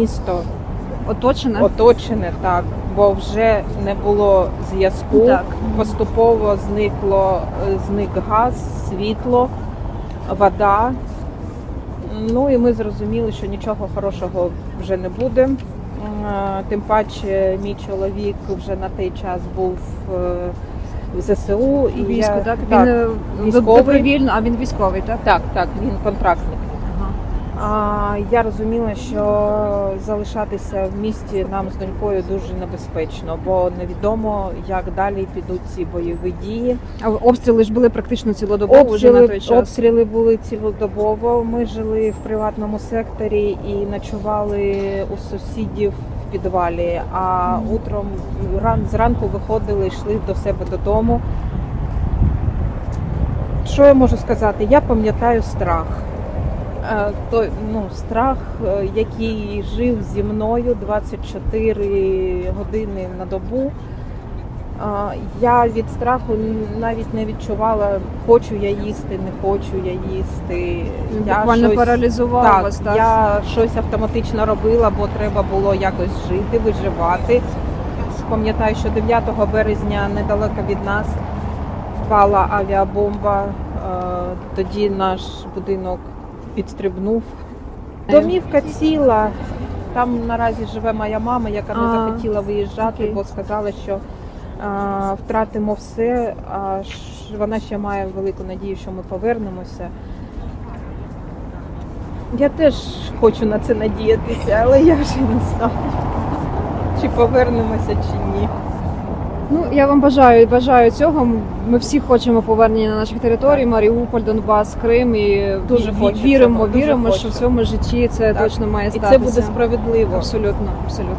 місто Оточена? оточене так, бо вже не було зв'язку. Так. Поступово зникло е, зник газ, світло, вода. Ну і ми зрозуміли, що нічого хорошого вже не буде. Е, Тим паче, мій чоловік вже на той час був е, в ЗСУ і Військо, я, так? Він е, військовий. добровільно, а він військовий, так? так, так, він контрактник. Я розуміла, що залишатися в місті нам з донькою дуже небезпечно, бо невідомо, як далі підуть ці бойові дії. А обстріли ж були практично цілодобово вже на Обстріли, той час. обстріли були цілодобово. Ми жили в приватному секторі і ночували у сусідів в підвалі. А утром ран, зранку виходили, йшли до себе додому. Що я можу сказати? Я пам'ятаю страх. Е, Той ну, страх, е, який жив зі мною 24 години на добу. Я від страху навіть не відчувала, хочу я їсти, не хочу я їсти. Я буквально щось- паралізував так, вас, так? Я щось автоматично робила, бо треба було якось жити, виживати. Пам'ятаю, що 9 березня недалеко від нас впала авіабомба. Е, Тоді наш будинок підстрибнув. Домівка ціла. Там наразі живе моя мама, яка не захотіла виїжджати, бо сказала, що а, втратимо все. А вона ще має велику надію, що ми повернемося. Я теж хочу на це надіятися, але я вже не знаю, чи повернемося, чи ні. Ну я вам бажаю бажаю цього. Ми всі хочемо повернення на наших територій, Маріуполь, Донбас, Крим і Дуже ві- віримо, дуже віримо, що в цьому житті це Так. точно має І це буде справедливо. Абсолютно, абсолютно.